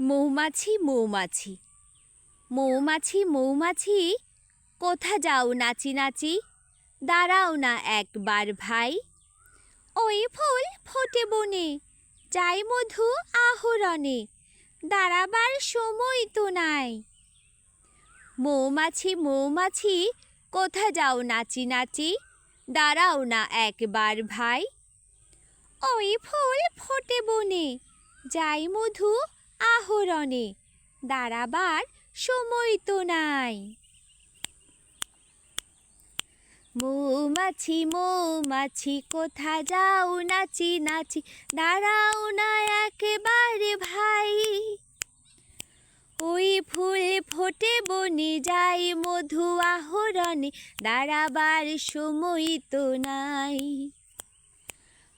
মৌমাছি মৌমাছি। মৌমাছি মৌমাছি, কোথা যাও নাচি নাচি? দাঁড়াও না একবার ভাই। ওই ফুল ফোটে বনে, যাই মধু আহরণে, দাঁড়াবার সময় তো নাই। মৌমাছি মৌমাছি, কোথা যাও নাচি নাচি? দাঁড়াও না একবার ভাই। ওই ফুল ফোটে বনে, যাই মধু আহরণে। দাঁড়াবার সময় তো নাই। মৌমাছি মৌমাছি, কোথা যাও নাচি নাচি, দাঁড়াও না একেবারে ভাই। ওই ফুল ফোটে বনে যাই, মধু আহরণে, দাঁড়াবার সময় তো নাই।